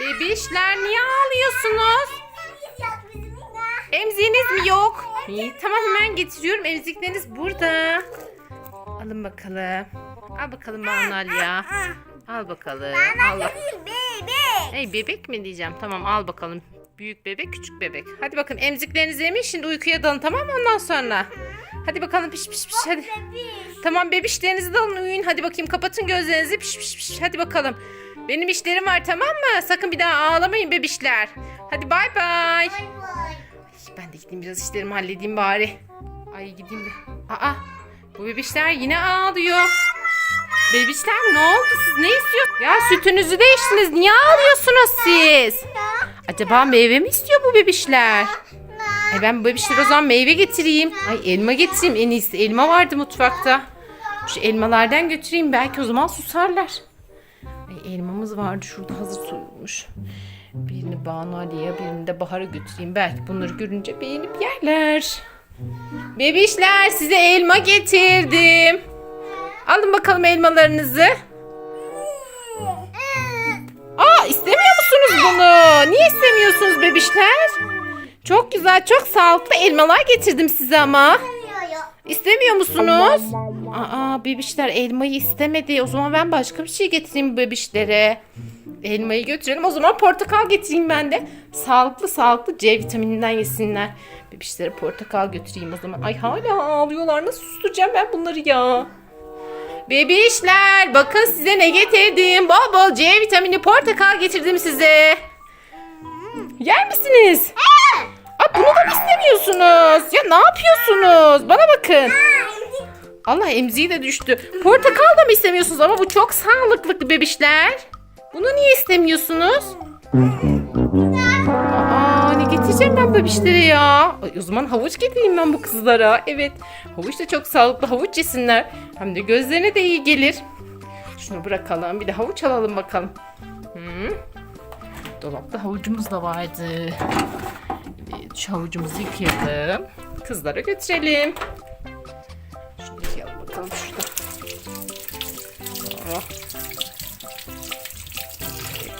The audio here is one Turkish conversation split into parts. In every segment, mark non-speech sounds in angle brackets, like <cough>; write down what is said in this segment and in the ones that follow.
Bebişler niye ağlıyorsunuz? Emziğiniz mi yok? İyi tamam hemen getiriyorum. Emzikleriniz burada. Alın bakalım. Al bakalım Banu ya. Al bakalım. Al bak- Hey bebek mi diyeceğim? Tamam al bakalım. Büyük bebek, küçük bebek. Hadi bakın emziklerinizi yemin şimdi uykuya dalın tamam mı ondan sonra? Hadi bakalım piş piş piş hadi. Tamam bebişlerinizi de alın uyuyun. Hadi bakayım kapatın gözlerinizi piş piş piş. Hadi bakalım. Benim işlerim var tamam mı? Sakın bir daha ağlamayın bebişler. Hadi bay bay. Ay, Ben de gideyim biraz işlerimi halledeyim bari. Ay gideyim de. Aa bu bebişler yine ağlıyor. Bebişler ne oldu siz ne istiyorsunuz? Ya sütünüzü de içtiniz niye ağlıyorsunuz siz? Acaba meyve mi istiyor bu bebişler? Ay ben bu bebişlere o zaman meyve getireyim. Ay elma getireyim en iyisi. Elma vardı mutfakta. Şu elmalardan götüreyim belki o zaman susarlar. Ay elmamız vardı şurada hazır soyulmuş. Birini Banu Ali'ye birini de Bahar'a götüreyim. Belki bunları görünce beğenip yerler. Bebişler size elma getirdim. Alın bakalım elmalarınızı. Aa istemiyor musunuz bunu? Niye istemiyorsunuz bebişler? Çok güzel, çok sağlıklı elmalar getirdim size ama. İstemiyor musunuz? Aa bebişler elmayı istemedi. O zaman ben başka bir şey getireyim bebişlere. Elmayı götürelim. O zaman portakal getireyim ben de. Sağlıklı sağlıklı C vitamininden yesinler. Bebişlere portakal götüreyim o zaman. Ay hala ağlıyorlar. Nasıl susturacağım ben bunları ya? Bebişler bakın size ne getirdim. Bol bol C vitamini portakal getirdim size. Yer misiniz? Aa, bunu da mı istemiyorsunuz? Ya ne yapıyorsunuz? Bana bakın. Allah emziği de düştü. Portakal da mı istemiyorsunuz? Ama bu çok sağlıklı bebişler. Bunu niye istemiyorsunuz? Aa, ne getireceğim ben bebişlere ya? Ay, o zaman havuç getireyim ben bu kızlara. Evet. Havuç da çok sağlıklı. Havuç yesinler. Hem de gözlerine de iyi gelir. Şunu bırakalım. Bir de havuç alalım bakalım. Hı. Dolapta havucumuz da vardı. Şu havucumuzu yıkayalım. Kızlara götürelim. Şunu yıkayalım bakalım şurada. Oh. Evet.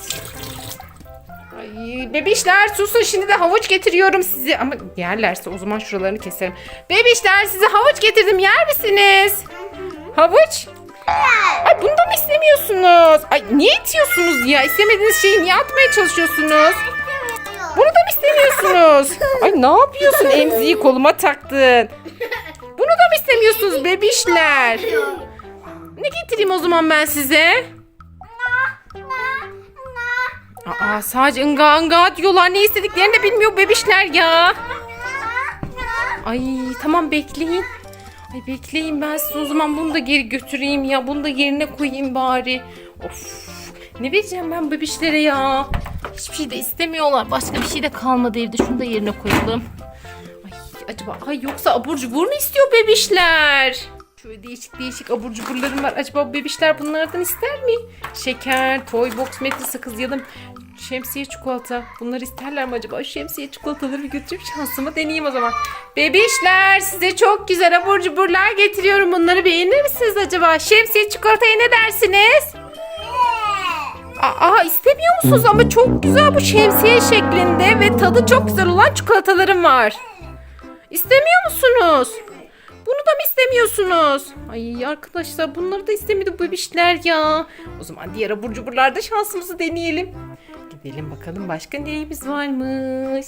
Ay, bebişler susun şimdi de havuç getiriyorum size. Ama yerlerse o zaman şuralarını keserim. Bebişler size havuç getirdim yer misiniz? Havuç? Ay bunu da mı istemiyorsunuz? Ay niye itiyorsunuz ya? İstemediğiniz şeyi niye atmaya çalışıyorsunuz? İstemiyorsunuz? Ay ne yapıyorsun emziği koluma taktın. Bunu da mı istemiyorsunuz bebişler? Ne getireyim o zaman ben size? Aa sadece ınga ınga diyorlar. Ne istediklerini de bilmiyor bebişler ya. Ay tamam bekleyin. Ay bekleyin ben size o zaman bunu da geri götüreyim ya. Bunu da yerine koyayım bari. Of. Ne vereceğim ben bebişlere ya? Hiçbir şey de istemiyorlar. Başka bir şey de kalmadı evde. Şunu da yerine koyalım. Ay acaba ay yoksa abur cubur mu istiyor bebişler? Şöyle değişik değişik abur cuburlarım var. Acaba bebişler bunlardan ister mi? Şeker, toy box, metre sakız ya da şemsiye çikolata. Bunları isterler mi acaba? Şemsiye çikolataları bir götürüp şansımı deneyeyim o zaman. Bebişler size çok güzel abur cuburlar getiriyorum. Bunları beğenir misiniz acaba? Şemsiye çikolataya ne dersiniz? Aa istemiyor musunuz ama çok güzel bu şemsiye şeklinde ve tadı çok güzel olan çikolatalarım var. İstemiyor musunuz? Bunu da mı istemiyorsunuz? Ay arkadaşlar bunları da istemedi bu bebişler ya. O zaman diğer abur cuburlarda şansımızı deneyelim. Gidelim bakalım başka neyimiz varmış.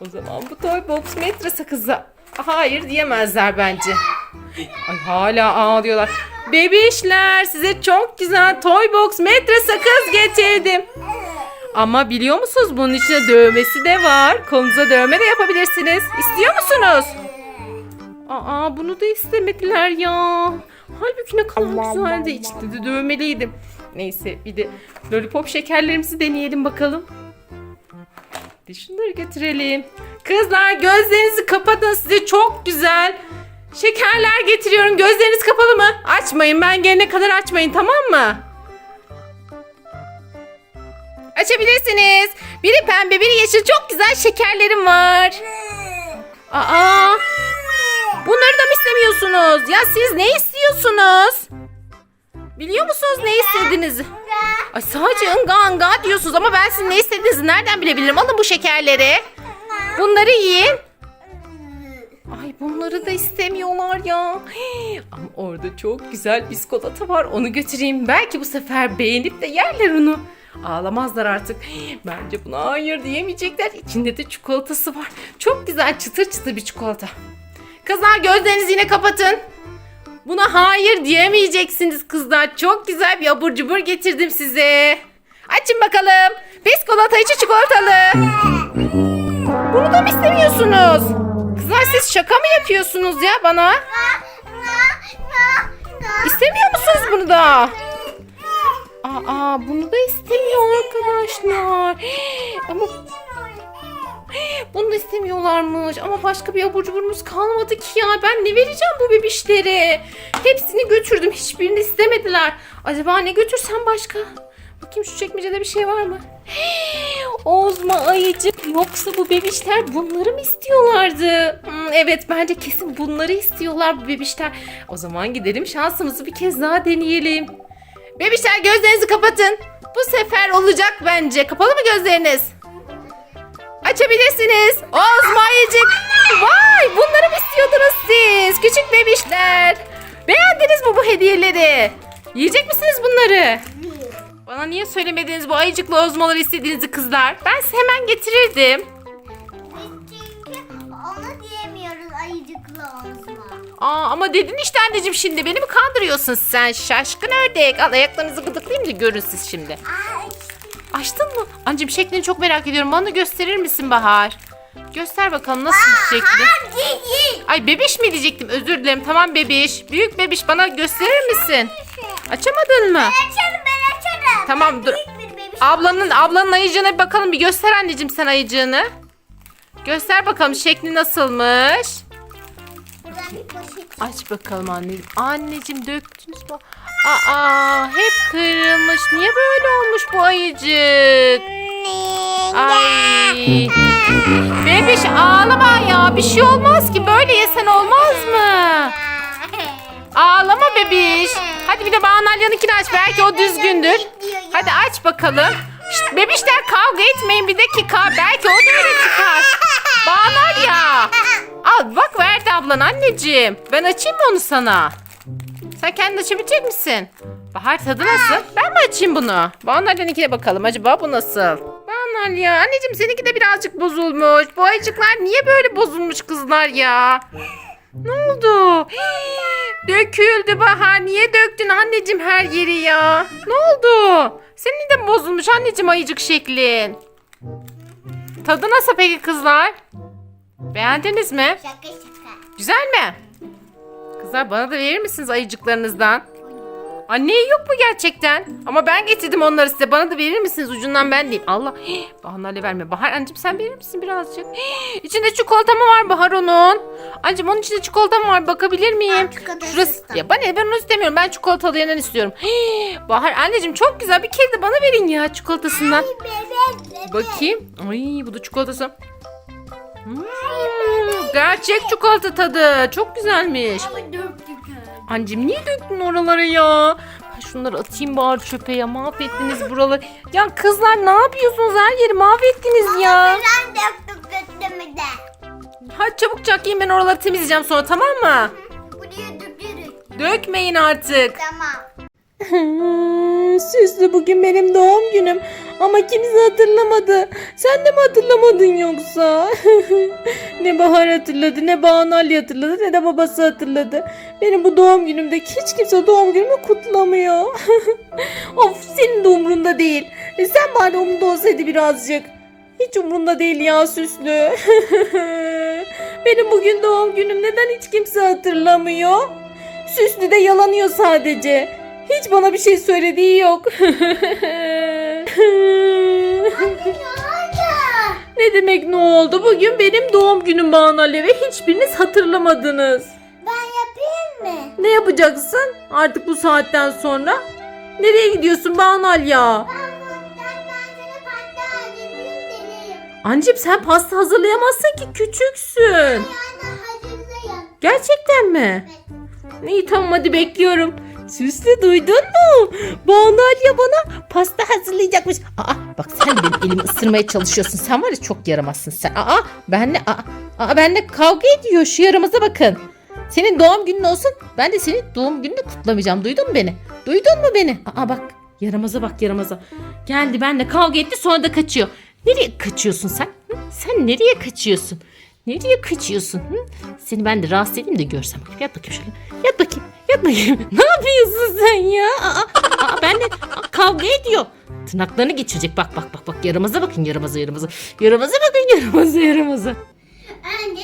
O zaman bu toy box metre sakızı hayır diyemezler bence. Ay hala ağlıyorlar. Bebişler size çok güzel toy box metre sakız getirdim. Ama biliyor musunuz bunun içinde dövmesi de var. Kolunuza dövme de yapabilirsiniz. İstiyor musunuz? Aa bunu da istemediler ya. Halbuki ne kadar güzeldi. İçinde de dövmeliydim. Neyse bir de lollipop şekerlerimizi deneyelim bakalım. Şunları götürelim. Kızlar gözlerinizi kapatın size çok güzel şekerler getiriyorum. Gözleriniz kapalı mı? Açmayın ben gelene kadar açmayın tamam mı? Açabilirsiniz. Biri pembe biri yeşil çok güzel şekerlerim var. Aa Bunları da mı istemiyorsunuz? Ya siz ne istiyorsunuz? Biliyor musunuz ne istediğinizi? Ay sadece ınga ınga diyorsunuz ama ben sizin ne istediğinizi nereden bilebilirim? Alın bu şekerleri. Bunları yiyin. Ay bunları da istemiyorlar ya. <gasps> Ama orada çok güzel biskolata var. Onu götüreyim. Belki bu sefer beğenip de yerler onu. Ağlamazlar artık. <gasps> Bence buna hayır diyemeyecekler. İçinde de çikolatası var. Çok güzel çıtır çıtır bir çikolata. Kızlar gözlerinizi yine kapatın. Buna hayır diyemeyeceksiniz kızlar. Çok güzel bir abur cubur getirdim size. Açın bakalım. Biskolata içi çikolatalı. <laughs> Bunu da mı istemiyorsunuz? Kızlar siz şaka mı yapıyorsunuz ya bana? İstemiyor musunuz bunu da? Aa bunu da istemiyor arkadaşlar. <gasps> Ama bunu da istemiyorlarmış. Ama başka bir abur cuburumuz kalmadı ki ya. Ben ne vereceğim bu bebişlere? Hepsini götürdüm. Hiçbirini istemediler. Acaba ne götürsem başka? Bakayım şu çekmecede bir şey var mı? <gasps> Ozma ayıcık. Yoksa bu bebişler bunları mı istiyorlardı? Hmm, evet bence kesin bunları istiyorlar bu bebişler. O zaman gidelim şansımızı bir kez daha deneyelim. Bebişler gözlerinizi kapatın. Bu sefer olacak bence. Kapalı mı gözleriniz? Açabilirsiniz. Ozma ayıcık. Vay bunları mı istiyordunuz siz? Küçük bebişler. Beğendiniz mi bu hediyeleri? Yiyecek misiniz bunları? Bana niye söylemediniz bu ayıcıklı ozmaları istediğinizi kızlar? Ben size hemen getirirdim. Çünkü onu diyemiyoruz ayıcıklı olma. Aa ama dedin işte anneciğim şimdi beni mi kandırıyorsun sen şaşkın ördek. Al ayaklarınızı gıdıklayayım da görün siz şimdi. Aa. Açtın mı? Anneciğim şeklini çok merak ediyorum. Bana gösterir misin Bahar? Göster bakalım nasıl bir şekli. Değil. Ay bebiş mi diyecektim özür dilerim. Tamam bebiş. Büyük bebiş bana gösterir misin? Açamadın mı? Açarım. Tamam dur. Büyük bir bebiş. Ablanın ablanın ayıcığına bir bakalım. Bir göster anneciğim sen ayıcığını. Göster bakalım şekli nasılmış. Buradan bir poşet. Aç bakalım anneciğim. Anneciğim döktünüz mü? Aa hep kırılmış. Niye böyle olmuş bu ayıcık? Ay. Bebiş ağlama ya. Bir şey olmaz ki. Böyle yesen olmaz mı? <laughs> Ağlama bebiş. Hadi bir de Banalya'nınkini aç. Belki o düzgündür. Hadi aç bakalım. Şşt, bebişler kavga etmeyin bir dakika. Belki o da öyle çıkar. Banalya. Al bak verdi ablan anneciğim. Ben açayım mı onu sana? Sen kendin açabilecek misin? Bahar tadı nasıl? Ben mi açayım bunu? Banalya'nınkine bakalım. Acaba bu nasıl? Banalya. Anneciğim seninki de birazcık bozulmuş. Bu ayıcıklar niye böyle bozulmuş kızlar ya? Ne oldu? Hii, <gasps> Döküldü Bahar. Niye döktün anneciğim her yeri ya? Ne oldu? Senin de mi bozulmuş anneciğim ayıcık şeklin? Tadı nasıl peki kızlar? Beğendiniz mi? Şaka şaka. Güzel mi? Kızlar bana da verir misiniz ayıcıklarınızdan? Anne yok mu gerçekten? Ama ben getirdim onları size. Bana da verir misiniz? Ucundan ben diyeyim. Allah. Bahar'la verme. Bahar anneciğim sen verir misin birazcık? İçinde çikolata mı var Bahar onun? Anneciğim onun içinde çikolata mı var? Bakabilir miyim? Ben Şurası. Ya bana ben onu istemiyorum. Ben çikolatalı yenen istiyorum. Bahar anneciğim çok güzel. Bir kere de bana verin ya çikolatasından. Bebek bebek. Bakayım. Ay bu da çikolatası. Hmm, gerçek çikolata tadı. Çok güzelmiş. Ama döktük. Anneciğim niye döktün oralara ya? Ben şunları atayım bari çöpe ya. Mahvettiniz <laughs> buraları. Ya kızlar ne yapıyorsunuz? Her yeri mahvettiniz ya. Sen döktük götümü de. Hadi çabuk çakayım ben oraları temizleyeceğim sonra tamam mı? Buraya dökürük. Dökmeyin artık. Tamam. <laughs> Süslü bugün benim doğum günüm ama kimse hatırlamadı. Sen de mi hatırlamadın yoksa? <laughs> ne Bahar hatırladı, ne Banal hatırladı, ne de babası hatırladı. Benim bu doğum günümde hiç kimse doğum günümü kutlamıyor. <laughs> of senin de umrunda değil. E sen bari umrunda olsaydı birazcık. Hiç umrunda değil ya Süslü. <laughs> benim bugün doğum günüm neden hiç kimse hatırlamıyor? Süslü de yalanıyor sadece. Hiç bana bir şey söylediği yok. Ne demek ne oldu? Bugün benim doğum günüm Banalya ve hiçbiriniz hatırlamadınız. Ben yapayım mı? Ne yapacaksın artık bu saatten sonra? Nereye gidiyorsun? Ben bundan ben sana pasta hazırlayayım dedim. Anneciğim sen pasta hazırlayamazsın ki küçüksün. Hazırlayayım. Gerçekten mi? Evet. İyi tamam hadi bekliyorum. Süslü duydun mu? Banu Aliye bana hazırlayacakmış. Aa bak sen benim elimi ısırmaya çalışıyorsun. Sen var ya çok yaramazsın sen. Aa benle aa, aa benle kavga ediyor. Şu yaramaza bakın. Senin doğum günün olsun. Ben de senin doğum gününü kutlamayacağım. Duydun mu beni? Duydun mu beni? Aa bak yaramaza bak yaramaza. Geldi benle kavga etti sonra da kaçıyor. Nereye kaçıyorsun sen? Hı? Sen nereye kaçıyorsun? Nereye kaçıyorsun? Hı? Seni ben de rahatsız edeyim de görsem. Yat bakayım şöyle. Yat bakayım. Yat bakayım. <laughs> ne yapıyorsun sen ya? Aa, aa, benle kavga ediyor. Tırnaklarını geçirecek. Bak bak bak bak. Yaramaza bakın yaramaza yaramaza. Yaramaza bakın yaramaza yaramaza. Önce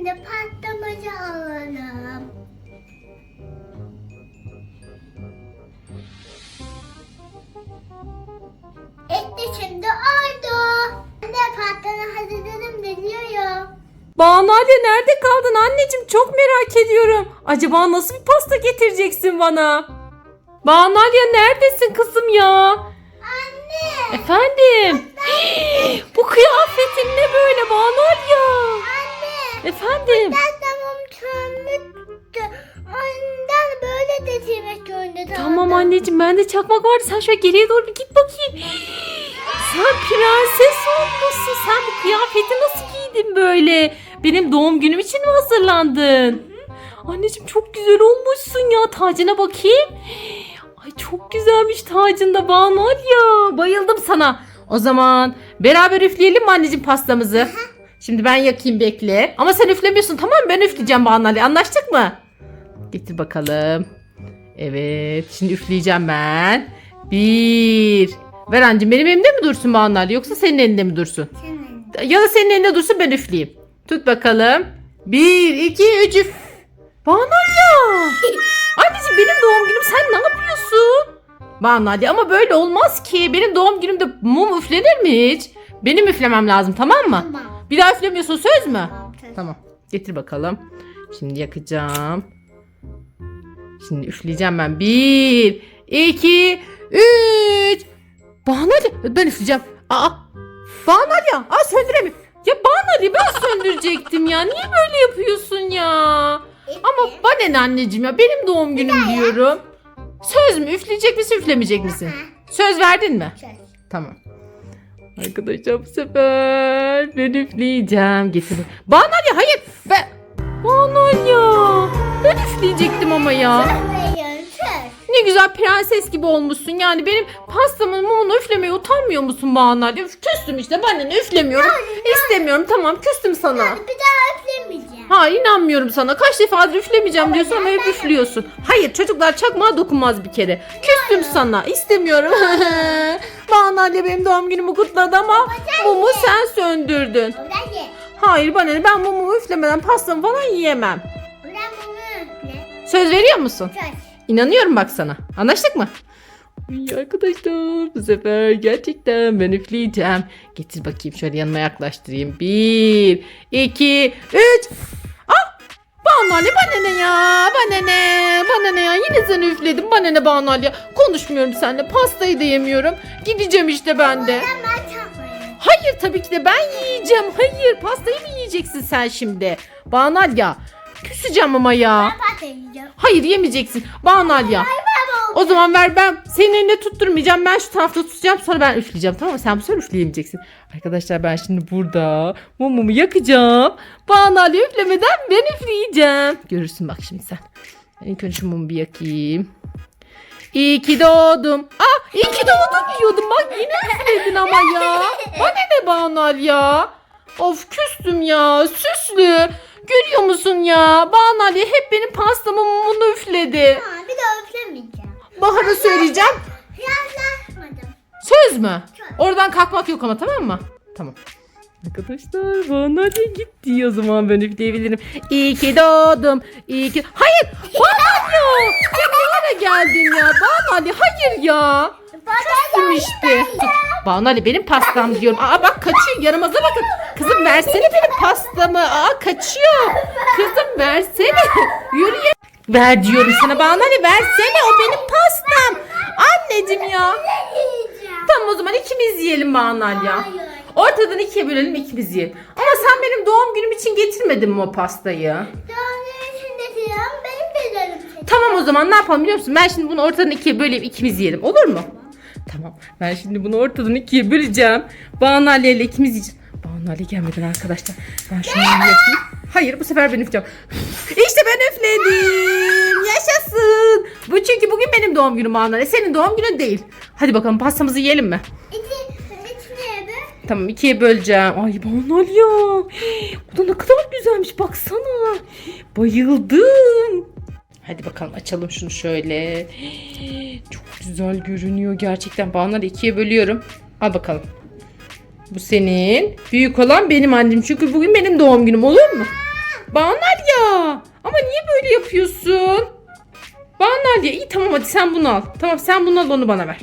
Şimdi pastamızı alalım. Et de şimdi oldu. Ben de pastamı hazırladım geliyorum. Banu Aliye nerede kaldın anneciğim? Çok merak ediyorum. Acaba nasıl bir pasta getireceksin bana? Banu Aliye neredesin kızım ya? Anne! Efendim? <gasps> Bu kıyafetin ne böyle Banu Aliye? Anne! Efendim? Pastamım çömüktü. Ondan böyle getirmek zorunda kaldım. Tamam anneciğim bende çakmak vardı. Sen şöyle geriye doğru bir git bakayım. Sen prenses olmuşsun. Sen bu kıyafeti nasıl giydin böyle? Benim doğum günüm için mi hazırlandın? Anneciğim çok güzel olmuşsun ya. Tacına bakayım. Ay çok güzelmiş tacında Banu ya. Bayıldım sana. O zaman beraber üfleyelim mi anneciğim pastamızı? Şimdi ben yakayım bekle. Ama sen üflemiyorsun tamam mı? Ben üfleyeceğim Banu Ali. Anlaştık mı? Getir bakalım. Evet. Şimdi üfleyeceğim ben. Bir. Ver anneciğim benim elimde mi dursun Banu Ali yoksa senin elinde mi dursun? Senin. Ya da senin elinde dursun ben üfleyeyim. Tut bakalım. Bir, iki, üç üf. Banu Ali. <laughs> Anneciğim benim doğum günüm sen ne yapıyorsun? Banu Ali ama böyle olmaz ki. Benim doğum günümde mum üflenir mi hiç? Benim üflemem lazım tamam mı? Tamam. Bir daha üflemiyorsun söz mü? Tamam. Getir bakalım. Şimdi yakacağım. Şimdi üfleyeceğim ben. Bir, iki, üç. Banu Ali. Ben üfleyeceğim. Aa. Banu Ali ya. Aa söndüremiyorum. Ya Banu Ali ben söndürecektim ya. Niye böyle yapıyorsun ya? Ama bana ne anneciğim ya. Benim doğum günüm diyorum. Söz mü? Üfleyecek misin üflemeyecek misin? Söz verdin mi? söz. Tamam. Arkadaşlar bu sefer ben üfleyeceğim. Getirin. Banu Ali hayır. Ben... Banu Ali ya. Ben üfleyecektim ama ya. Ne güzel prenses gibi olmuşsun. Yani benim pastamın mumunu üflemeye utanmıyor musun Banu Ali? Üf, Küstüm işte. Ben de üflemiyorum. İstemiyorum. Tamam küstüm sana. Bir Hayır inanmıyorum sana. Kaç defadır üflemeyeceğim diyorsun ama hep üflüyorsun. Hayır çocuklar çakmağa dokunmaz bir kere. Küstüm sana. İstemiyorum. <laughs> Banu Ali benim doğum günümü kutladı ama mumu sen söndürdün. Hayır bana ne ben mumumu üflemeden pastamı falan yiyemem. Söz veriyor musun? İnanıyorum bak sana. Anlaştık mı? İyi arkadaşlar bu sefer gerçekten ben üfleyeceğim. Getir bakayım şöyle yanıma yaklaştırayım. Bir, iki, üç. Ah! Banu Ali bana ne ya? Bana ne? Bana ne ya? Yine sen üfledin. Bana ne Banu Ali ya? Konuşmuyorum seninle. Pastayı da yemiyorum. Gideceğim işte ben de. Hayır tabii ki de ben yiyeceğim. Hayır pastayı mı yiyeceksin sen şimdi? Banu Ali ya. Küseceğim ama ya. Ben pasta yiyeceğim. Hayır yemeyeceksin. Banu Ali ya. O zaman ver ben senin elinde tutturmayacağım. Ben şu tarafta tutacağım sonra ben üfleyeceğim tamam mı? Sen bu sefer üfleyemeyeceksin. Arkadaşlar ben şimdi burada mumumu yakacağım. Banu Ali üflemeden ben üfleyeceğim. Görürsün bak şimdi sen. Ben ilk önce şu mumu bir yakayım. İyi ki doğdum. Ah iyi ki doğdum diyordum. Bak yine üfledin ama ya. Bana ne Banu Ali ya? Of küstüm ya süslü. Görüyor musun ya? Banu Ali hep benim pastamı mumunu üfledi. Ha, bir daha üflemeyeceğim. Bahar'a söyleyeceğim. Söz mü? Oradan kalkmak yok ama tamam mı? Tamam. Arkadaşlar bana hadi gitti o zaman ben üfleyebilirim. İyi ki doğdum. İyi ki... Hayır! Bana ya! Ya ne ara geldin ya? Bana Ali hayır ya. Küstüm işte. Banu Ali benim pastam diyorum. Aa bak kaçıyor yanımıza bakın. Kızım versene benim pastamı. Aa kaçıyor. Kızım versene. Yürü. Ver diyorum sana Banu Ali versene o benim pastam. Anneciğim ya. Tamam o zaman ikimiz yiyelim Banu Ali ya. Ortadan ikiye bölelim ikimiz yiyelim. Ama sen benim doğum günüm için getirmedin mi o pastayı? Doğum içinde diyorum. Benim bedenim seçim. Tamam o zaman ne yapalım biliyor musun? Ben şimdi bunu ortadan ikiye böleyim ikimiz yiyelim olur mu? Tamam. Ben şimdi bunu ortadan ikiye böleceğim. Banu Ali ile ikimiz yiyeceğiz. Banu Ali gelmeden arkadaşlar. Ben şunu yapayım. Hayır bu sefer ben üfleyeceğim. İşte ben üfledim. Yaşasın. Bu çünkü bugün benim doğum günüm Banu Ali. Senin doğum günün değil. Hadi bakalım pastamızı yiyelim mi? İçi, içine be. Tamam ikiye böleceğim. Ay Banu Ali ya. Bu da ne kadar güzelmiş baksana. Bayıldım. Hadi bakalım açalım şunu şöyle. Çok güzel görünüyor gerçekten. Banu Ali ikiye bölüyorum. Al bakalım. Bu senin. Büyük olan benim annem. Çünkü bugün benim doğum günüm olur mu? Banu Ali ya. Ama niye böyle yapıyorsun? Banu Ali iyi tamam hadi sen bunu al. Tamam sen bunu al onu bana ver.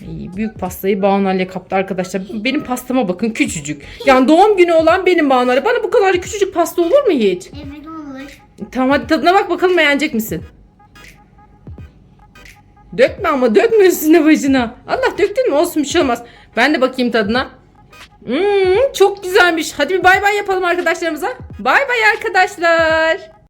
İyi, büyük pastayı Banu Ali'ye kaptı arkadaşlar. Benim pastama bakın küçücük. Yani doğum günü olan benim Banu Ali. Bana bu kadar küçücük pasta olur mu hiç? Evet olur. Tamam hadi tadına bak bakalım beğenecek misin? Dökme ama dökme üstüne başına. Allah döktün mü olsun bir şey olmaz. Ben de bakayım tadına. Hmm, çok güzelmiş. Hadi bir bay bay yapalım arkadaşlarımıza. Bay bay arkadaşlar.